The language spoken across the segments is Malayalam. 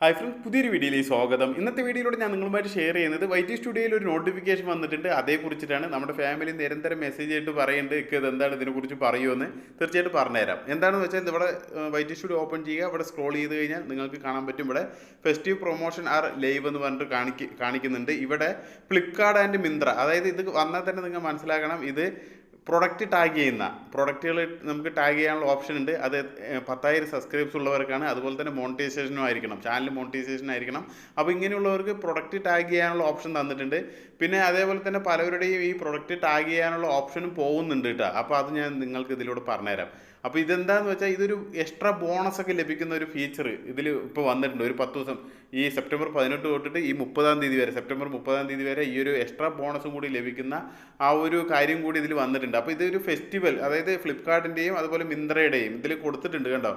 ഹായ് ഫ്രണ്ട്സ് പുതിയൊരു വീഡിയോയിലേക്ക് സ്വാഗതം. ഇന്നത്തെ വീഡിയോയിലൂടെ ഞാൻ നിങ്ങളുമായിട്ട് ഷെയർ ചെയ്യുന്നത് വൈറ്റി സ്റ്റുഡിയോയിൽ ഒരു നോട്ടിഫിക്കേഷൻ വന്നിട്ടുണ്ട്. അതേക്കുറിച്ചിട്ടാണ് നമ്മുടെ ഫാമിലി നിരന്തരം മെസ്സേജ് ആയിട്ട് പറയുന്നുണ്ട്. ഇത് എന്താണ് ഇതിനെക്കുറിച്ച് പറയുമെന്ന് തീർച്ചയായിട്ടും പറഞ്ഞുതരാം. എന്താണെന്ന് വെച്ചാൽ ഇവിടെ വൈറ്റി സ്റ്റുഡിയോ ഓപ്പൺ ചെയ്യുക. ഇവിടെ സ്ക്രോൾ ചെയ്ത് കഴിഞ്ഞാൽ നിങ്ങൾക്ക് കാണാൻ പറ്റും. ഇവിടെ ഫെസ്റ്റീവ് പ്രൊമോഷൻ ആർ ലൈവ് എന്ന് പറഞ്ഞിട്ട് കാണിക്ക് കാണിക്കുന്നുണ്ട്. ഇവിടെ ഫ്ലിപ്കാർട്ട് ആൻഡ് മിന്ത്ര അതായത് ഇത് വന്നാൽ തന്നെ നിങ്ങൾ മനസ്സിലാക്കണം. ഇത് പ്രൊഡക്റ്റ് ടാഗ് ചെയ്യുന്ന പ്രൊഡക്റ്റുകൾ നമുക്ക് ടാഗ് ചെയ്യാനുള്ള ഓപ്ഷൻ ഉണ്ട്. അത് പത്തായിരം സബ്സ്ക്രൈബ്സ് ഉള്ളവർക്കാണ്. അതുപോലെ തന്നെ മോണിറ്റൈസേഷനും ആയിരിക്കണം. ചാനൽ മോണിറ്റൈസേഷൻ ആയിരിക്കണം. അപ്പോൾ ഇങ്ങനെയുള്ളവർക്ക് പ്രൊഡക്റ്റ് ടാഗ് ചെയ്യാനുള്ള ഓപ്ഷൻ തന്നിട്ടുണ്ട്. പിന്നെ അതേപോലെ തന്നെ പലവരുടെയും ഈ പ്രൊഡക്റ്റ് ടാഗ് ചെയ്യാനുള്ള ഓപ്ഷനും പോകുന്നുണ്ട് കേട്ടോ അപ്പോൾ അത് ഞാൻ നിങ്ങൾക്ക് ഇതിലൂടെ പറഞ്ഞുതരാം. അപ്പോൾ ഇതെന്താന്ന് വെച്ചാൽ ഇതൊരു എക്സ്ട്രാ ബോണസ് ഒക്കെ ലഭിക്കുന്ന ഒരു ഫീച്ചർ ഇതിൽ ഇപ്പോൾ വന്നിട്ടുണ്ട്. ഒരു പത്ത് ദിവസം ഈ സെപ്റ്റംബർ പതിനെട്ട് തൊട്ടിട്ട് ഈ മുപ്പതാം തീയതി വരെ സെപ്റ്റംബർ മുപ്പതാം തീയതി വരെ ഈ ഒരു എക്സ്ട്രാ ബോണസും കൂടി ലഭിക്കുന്ന ആ ഒരു കാര്യം കൂടി ഇതിൽ വന്നിട്ടുണ്ട്. അപ്പോൾ ഇതൊരു ഫെസ്റ്റിവൽ അതായത് ഫ്ലിപ്കാർട്ടിന്റെയും അതുപോലെ മിന്ത്രയുടെയും ഇതിൽ കൊടുത്തിട്ടുണ്ട് കണ്ടോ?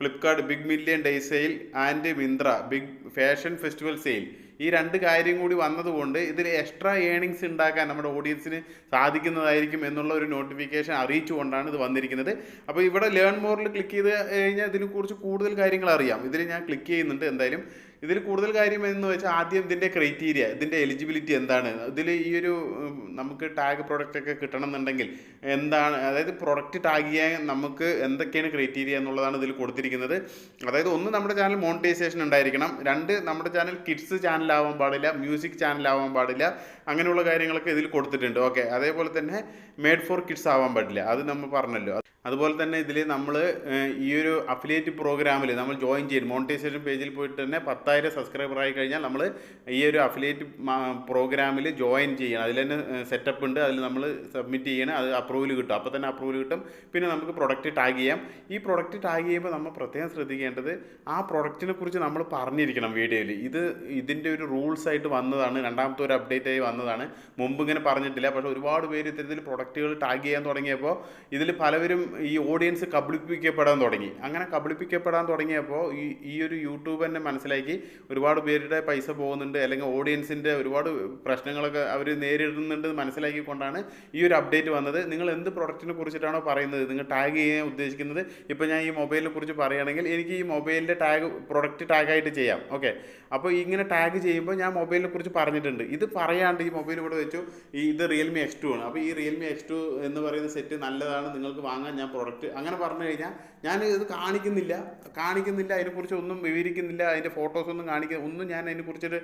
Flipkart big million day sale and Myntra big fashion festival sale ഈ രണ്ട് കാര്യം കൂടി വന്നതുകൊണ്ട് ഇതിൽ എക്സ്ട്രാ ഏണിങ്സ് ഉണ്ടാക്കാൻ നമ്മുടെ ഓഡിയൻസിന് സാധിക്കുന്നതായിരിക്കും എന്നുള്ള ഒരു നോട്ടിഫിക്കേഷൻ അറിയിച്ചുകൊണ്ടാണ് ഇത് വന്നിരിക്കുന്നത്. അപ്പോൾ ഇവിടെ ലേൺ മോറിൽ ക്ലിക്ക് ചെയ്ത് കഴിഞ്ഞാൽ ഇതിനെക്കുറിച്ച് കൂടുതൽ കാര്യങ്ങൾ അറിയാം. ഇതിൽ ഞാൻ ക്ലിക്ക് ചെയ്യുന്നുണ്ട്. എന്തായാലും ഇതിൽ കൂടുതൽ കാര്യം എന്ന് വെച്ചാൽ ആദ്യം ഇതിന്റെ ക്രൈറ്റീരിയ ഇതിന്റെ എലിജിബിലിറ്റി എന്താണ്? ഇതിൽ ഈ ഒരു നമുക്ക് ടാഗ് പ്രോഡക്റ്റ് ഒക്കെ കിട്ടണം എന്നുണ്ടെങ്കിൽ എന്താണ് അതായത് പ്രൊഡക്റ്റ് ടാഗ് ചെയ്യാൻ നമുക്ക് എന്തൊക്കെയാണ് ക്രൈറ്റീരിയ എന്നുള്ളതാണ് ഇതിൽ കൊടുത്തിരിക്കുന്നത്. അതായത് ഒന്ന് നമ്മുടെ ചാനൽ മോണിറ്റൈസേഷൻ ഉണ്ടായിരിക്കണം. രണ്ട് നമ്മുടെ ചാനൽ കിഡ്സ് ചാനലാവാൻ പാടില്ല മ്യൂസിക് ചാനലാവാൻ പാടില്ല അങ്ങനെയുള്ള കാര്യങ്ങളൊക്കെ ഇതിൽ കൊടുത്തിട്ടുണ്ട്. ഓക്കെ അതേപോലെ തന്നെ മേഡ് ഫോർ കിഡ്സ് ആവാൻ പാടില്ല. അത് നമ്മൾ പറഞ്ഞല്ലോ. അതുപോലെ തന്നെ ഇതിൽ നമ്മൾ ഈ ഒരു അഫിലിയേറ്റ് പ്രോഗ്രാമിൽ നമ്മൾ ജോയിൻ ചെയ്യും മോണിറ്റൈസേഷൻ പേജിൽ പോയിട്ട് തന്നെ പത്തായിരം സബ്സ്ക്രൈബർ ആയി കഴിഞ്ഞാൽ നമ്മൾ ഈ ഒരു അഫിലിയേറ്റ് പ്രോഗ്രാമിൽ ജോയിൻ ചെയ്യണം. അതിൽ തന്നെ സെറ്റപ്പ് ഉണ്ട്. അതിൽ നമ്മൾ സബ്മിറ്റ് ചെയ്യണം. അത് അപ്രൂവൽ കിട്ടും. അപ്പോൾ തന്നെ അപ്രൂവൽ കിട്ടും. പിന്നെ നമുക്ക് പ്രൊഡക്റ്റ് ടാഗ് ചെയ്യാം. ഈ പ്രൊഡക്റ്റ് ടാഗ് ചെയ്യുമ്പോൾ നമ്മൾ പ്രത്യേകം ശ്രദ്ധിക്കേണ്ടത് ആ പ്രൊഡക്റ്റിനെ കുറിച്ച് നമ്മൾ പറഞ്ഞിരിക്കണം വീഡിയോയിൽ. ഇത് ഇതിന്റെ ഒരു റൂൾസ് ആയിട്ട് വന്നതാണ്. രണ്ടാമത്തെ ഒരു അപ്ഡേറ്റ് ആയി വന്നതാണ്. മുമ്പ് ഇങ്ങനെ പറഞ്ഞിട്ടില്ല. പക്ഷേ ഒരുപാട് പേര് ഇത്തരത്തിൽ പ്രൊഡക്റ്റുകൾ ടാഗ് ചെയ്യാൻ തുടങ്ങിയപ്പോൾ ഇതിൽ പലവരും ഈ ഓഡിയൻസ് കബളിപ്പിക്കപ്പെടാൻ തുടങ്ങി. അങ്ങനെ കബളിപ്പിക്കപ്പെടാൻ തുടങ്ങിയപ്പോൾ ഈ ഈ ഒരു യൂട്യൂബ് തന്നെ മനസ്സിലാക്കി ഒരുപാട് പേരുടെ പൈസ പോകുന്നുണ്ട്. അല്ലെങ്കിൽ ഓഡിയൻസിന്റെ ഒരുപാട് പ്രശ്നങ്ങളൊക്കെ അവർ നേരിടുന്നുണ്ട് മനസ്സിലാക്കിക്കൊണ്ടാണ് ഈ ഒരു അപ്ഡേറ്റ് വന്നത്. നിങ്ങൾ എന്ത് പ്രൊഡക്റ്റിനെ കുറിച്ചിട്ടാണോ പറയുന്നത്? നിങ്ങൾ ടാഗ് ചെയ്യാൻ ഉദ്ദേശിക്കുന്നത്? ഇപ്പോൾ ഞാൻ ഈ മൊബൈലിനെ കുറിച്ച് പറയുകയാണെങ്കിൽ എനിക്ക് ഈ മൊബൈലിന്റെ ടാഗ് പ്രൊഡക്റ്റ് ടാഗായിട്ട് ചെയ്യാം. ഓക്കെ അപ്പോൾ ഇങ്ങനെ ടാഗ് ചെയ്യുമ്പോൾ ഞാൻ മൊബൈലിനെ കുറിച്ച് പറഞ്ഞിട്ടുണ്ട്. ഇത് പറയാണ്ട് ഈ മൊബൈൽ ഇവിടെ വെച്ചു. ഈ ഇത് റിയൽമി എക്സ് ടു ആണ്. അപ്പോൾ ഈ റിയൽമി എക്സ് ടു എന്ന് പറയുന്ന സെറ്റ് നല്ലതാണ്. നിങ്ങൾക്ക് വാങ്ങാൻ ഞാൻ പ്രൊഡക്റ്റ് അങ്ങനെ പറഞ്ഞു കഴിഞ്ഞാൽ ഞാൻ ഇത് കാണിക്കുന്നില്ല. കാണിക്കുന്നില്ല അതിനെക്കുറിച്ച് ഒന്നും വിവരിക്കുന്നില്ല. അതിന്റെ ഫോട്ടോസൊന്നും കാണിക്കുന്ന ഒന്നും ഞാൻ അതിനെക്കുറിച്ചൊരു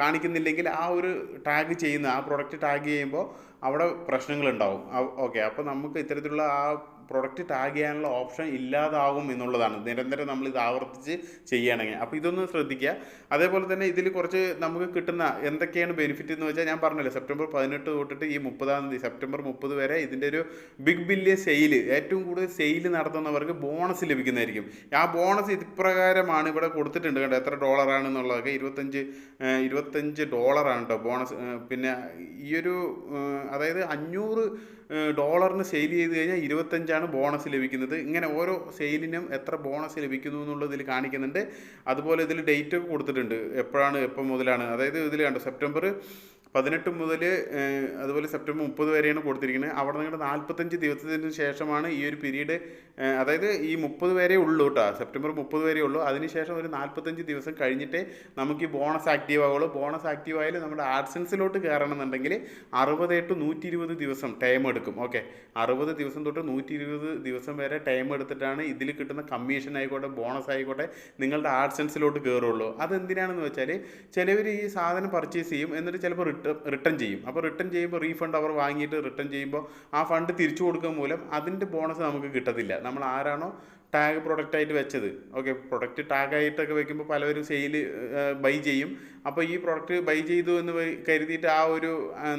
കാണിക്കുന്നില്ലെങ്കിൽ ആ ഒരു ടാഗ് ചെയ്യുന്ന ആ പ്രൊഡക്റ്റ് ടാഗ് ചെയ്യുമ്പോൾ അവിടെ പ്രശ്നങ്ങളുണ്ടാവും. ഓക്കെ അപ്പോൾ നമുക്ക് ഇത്തരത്തിലുള്ള ആ പ്രൊഡക്റ്റ് ടാഗ് ചെയ്യാനുള്ള ഓപ്ഷൻ ഇല്ലാതാകും എന്നുള്ളതാണ്. നിരന്തരം നമ്മൾ ഇത് ആവർത്തിച്ച് ചെയ്യുകയാണെങ്കിൽ അപ്പോൾ ഇതൊന്ന് ശ്രദ്ധിക്കുക. അതേപോലെ തന്നെ ഇതിൽ കുറച്ച് നമുക്ക് കിട്ടുന്ന എന്തൊക്കെയാണ് ബെനിഫിറ്റ് എന്ന് വെച്ചാൽ ഞാൻ പറഞ്ഞല്ലോ സെപ്റ്റംബർ പതിനെട്ട് തൊട്ടിട്ട് ഈ മുപ്പതാം തീയതി സെപ്റ്റംബർ മുപ്പത് വരെ ഇതിന്റെ ഒരു ബിഗ് ബില്യ സെയിൽ ഏറ്റവും കൂടുതൽ സെയിൽ നടത്തുന്നവർക്ക് ബോണസ് ലഭിക്കുന്നതായിരിക്കും. ആ ബോണസ് ഇപ്രകാരമാണ് ഇവിടെ കൊടുത്തിട്ടുണ്ട് കേട്ടോ എത്ര ഡോളറാണെന്നുള്ളതൊക്കെ ഇരുപത്തഞ്ച് ഇരുപത്തഞ്ച് ഡോളറാണ് കേട്ടോ ബോണസ് പിന്നെ ഈയൊരു അതായത് അഞ്ഞൂറ് ഡോളറിന് സെയിൽ ചെയ്ത് കഴിഞ്ഞാൽ ഇരുപത്തഞ്ചാണ് ബോണസ് ലഭിക്കുന്നത്. ഇങ്ങനെ ഓരോ സെയിലിനും എത്ര ബോണസ് ലഭിക്കുന്നു എന്നുള്ളത് ഇതിൽ കാണിക്കുന്നുണ്ട്. അതുപോലെ ഇതിൽ ഡേറ്റ് ഒക്കെ കൊടുത്തിട്ടുണ്ട്. എപ്പോഴാണ് എപ്പോൾ മുതലാണ്. അതായത് ഇതിൽ കണ്ടോ സെപ്റ്റംബർ പതിനെട്ട് മുതൽ അതുപോലെ സെപ്റ്റംബർ മുപ്പത് വരെയാണ് കൊടുത്തിരിക്കുന്നത് അവിടെ നിങ്ങളുടെ നാൽപ്പത്തഞ്ച് ദിവസത്തിന് ശേഷമാണ് ഈ ഒരു പീരീഡ് അതായത് ഈ മുപ്പത് വരെ ഉള്ളൂ കേട്ടോ. സെപ്റ്റംബർ മുപ്പത് വരെ ഉള്ളൂ. അതിനുശേഷം ഒരു നാൽപ്പത്തഞ്ച് ദിവസം കഴിഞ്ഞിട്ടേ നമുക്ക് ഈ ബോണസ് ആക്റ്റീവ് ആവുള്ളൂ. ബോണസ് ആക്റ്റീവ് ആയാലും നമ്മുടെ ആർട്സൻസിലോട്ട് കയറണം എന്നുണ്ടെങ്കിൽ അറുപത് ടു നൂറ്റി ഇരുപത് ദിവസം ടൈം എടുക്കും. ഓക്കെ. അറുപത് ദിവസം തൊട്ട് നൂറ്റി ഇരുപത് ദിവസം വരെ ടൈം എടുത്തിട്ടാണ് ഇതിൽ കിട്ടുന്ന കമ്മീഷൻ ആയിക്കോട്ടെ ബോണസ് ആയിക്കോട്ടെ നിങ്ങളുടെ ആർട്സൻസിലോട്ട് കയറുള്ളൂ. അതെന്തിനാണെന്ന് വെച്ചാൽ ചിലവർ ഈ സാധനം പർച്ചേസ് ചെയ്യും. എന്നിട്ട് ചിലപ്പോൾ റിട്ടേൺ ചെയ്യും. അപ്പോൾ റിട്ടേൺ ചെയ്യുമ്പോൾ റീഫണ്ട് അവർ വാങ്ങിയിട്ട് റിട്ടേൺ ചെയ്യുമ്പോൾ ആ ഫണ്ട് തിരിച്ചു കൊടുക്കുക മൂലം അതിന്റെ ബോണസ് നമുക്ക് കിട്ടത്തില്ല. നമ്മൾ ആരാണോ ടാഗ് പ്രൊഡക്റ്റ് ആയിട്ട് വെച്ചത്. ഓക്കെ പ്രൊഡക്റ്റ് ടാഗ് ആയിട്ടൊക്കെ വെക്കുമ്പോൾ പലവരും സെയിൽ ബൈ ചെയ്യും. അപ്പോൾ ഈ പ്രൊഡക്റ്റ് ബൈ ചെയ്തു എന്ന് കരുതിയിട്ട് ആ ഒരു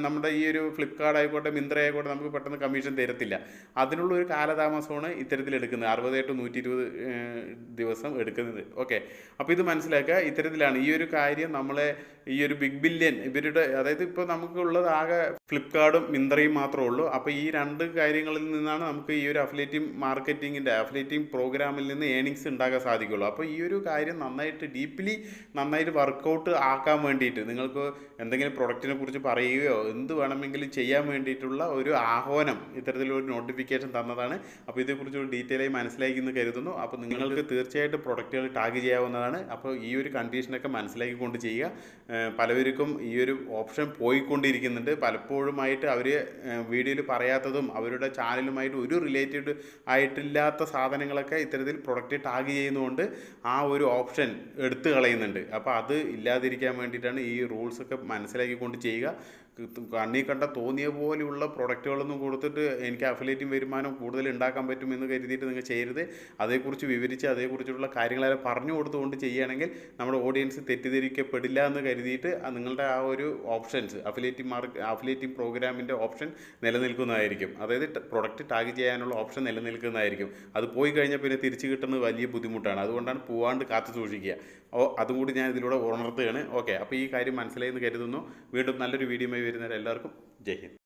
നമ്മുടെ ഈ ഒരു ഫ്ലിപ്കാർട്ട് ആയിക്കോട്ടെ മിന്ത്ര ആയിക്കോട്ടെ നമുക്ക് പെട്ടെന്ന് കമ്മീഷൻ തരത്തില്ല. അതിനുള്ള ഒരു കാലതാമസമാണ് ഇത്തരത്തിൽ എടുക്കുന്നത്. അറുപത് ടു നൂറ്റി ഇരുപത് ദിവസം എടുക്കുന്നത്. ഓക്കെ അപ്പോൾ ഇത് മനസ്സിലാക്കുക ഇത്തരത്തിലാണ് ഈ ഒരു കാര്യം നമ്മളെ ഈ ഒരു ബിഗ് ബില്യൻ ഇവരുടെ അതായത് ഇപ്പോൾ നമുക്കുള്ളത് ആകെ ഫ്ലിപ്കാർട്ടും മിന്ത്രയും മാത്രമേ ഉള്ളൂ. അപ്പോൾ ഈ രണ്ട് കാര്യങ്ങളിൽ നിന്നാണ് നമുക്ക് ഈ ഒരു അഫിലേറ്റിംഗ് മാർക്കറ്റിങ്ങിന്റെ അഫിലേറ്റിംഗ് പ്രോ പ്രോഗ്രാമിൽ നിന്ന് ഏണിങ്സ് ഉണ്ടാക്കാൻ സാധിക്കുള്ളൂ. അപ്പോൾ ഈ ഒരു കാര്യം നന്നായിട്ട് ഡീപ്ലി നന്നായിട്ട് വർക്കൗട്ട് ആക്കാൻ വേണ്ടിയിട്ട് നിങ്ങൾക്ക് എന്തെങ്കിലും പ്രൊഡക്റ്റിനെ കുറിച്ച് പറയുകയോ എന്ത് വേണമെങ്കിലും ചെയ്യാൻ വേണ്ടിയിട്ടുള്ള ഒരു ആഹ്വാനം ഇത്തരത്തിലൊരു നോട്ടിഫിക്കേഷൻ തന്നതാണ്. അപ്പോൾ ഇതേക്കുറിച്ച് ഒരു ഡീറ്റെയിൽ ആയി മനസ്സിലാക്കി എന്ന് കരുതുന്നു. അപ്പോൾ നിങ്ങൾക്ക് തീർച്ചയായിട്ടും പ്രൊഡക്റ്റുകൾ ടാഗ് ചെയ്യാവുന്നതാണ്. അപ്പോൾ ഈ ഒരു കണ്ടീഷനൊക്കെ മനസ്സിലാക്കിക്കൊണ്ട് ചെയ്യുക. പലവർക്കും ഈ ഒരു ഓപ്ഷൻ പോയിക്കൊണ്ടിരിക്കുന്നുണ്ട്. പലപ്പോഴുമായിട്ട് അവർ വീഡിയോയിൽ പറയാത്തതും അവരുടെ ചാനലുമായിട്ട് ഒരു റിലേറ്റഡ് ആയിട്ടില്ലാത്ത സാധനങ്ങളൊക്കെ ഇത്തരത്തിൽ പ്രൊഡക്റ്റ് ടാഗ് ചെയ്യുന്നതുകൊണ്ട് ആ ഒരു ഓപ്ഷൻ എടുത്തു കളയുന്നുണ്ട്. അപ്പോൾ അത് ഇല്ലാതിരിക്കാൻ വേണ്ടിയിട്ടാണ് ഈ റൂൾസൊക്കെ മനസ്സിലാക്കിക്കൊണ്ട് ചെയ്യുക. കണ്ണി കണ്ട തോന്നിയ പോലെയുള്ള പ്രൊഡക്റ്റുകളൊന്നും കൊടുത്തിട്ട് എനിക്ക് അഫിലേറ്റും വരുമാനം കൂടുതൽ ഉണ്ടാക്കാൻ പറ്റുമെന്ന് കരുതിയിട്ട് നിങ്ങൾ ചെയ്യരുത്. അതേക്കുറിച്ച് വിവരിച്ച് അതേക്കുറിച്ചുള്ള കാര്യങ്ങളെല്ലാം പറഞ്ഞു കൊടുത്തുകൊണ്ട് ചെയ്യുകയാണെങ്കിൽ നമ്മുടെ ഓഡിയൻസ് തെറ്റിദ്ധരിക്കപ്പെടില്ല എന്ന് കരുതിയിട്ട് നിങ്ങളുടെ ആ ഒരു ഓപ്ഷൻസ് അഫിലേറ്റിംഗ് മാർക്ക് അഫിലേറ്റിംഗ് പ്രോഗ്രാമിന്റെ ഓപ്ഷൻ നിലനിൽക്കുന്നതായിരിക്കും. അതായത് പ്രൊഡക്റ്റ് ടാഗ് ചെയ്യാനുള്ള ഓപ്ഷൻ നിലനിൽക്കുന്നതായിരിക്കും. അത് പോയി കഴിഞ്ഞാൽ പിന്നെ തിരിച്ചു കിട്ടുന്നത് വലിയ ബുദ്ധിമുട്ടാണ്. അതുകൊണ്ടാണ് പോവാണ്ട് കാത്തു സൂക്ഷിക്കുക. ഓ അതും കൂടി ഞാൻ ഇതിലൂടെ ഉണർത്തുകയാണ് ഓക്കെ അപ്പോൾ ഈ കാര്യം മനസ്സിലായി എന്ന് കരുതുന്നു. വീണ്ടും നല്ലൊരു വീഡിയോയുമായി വരുന്നവരെല്ലാവർക്കും ജയ് ഹിന്ദ്.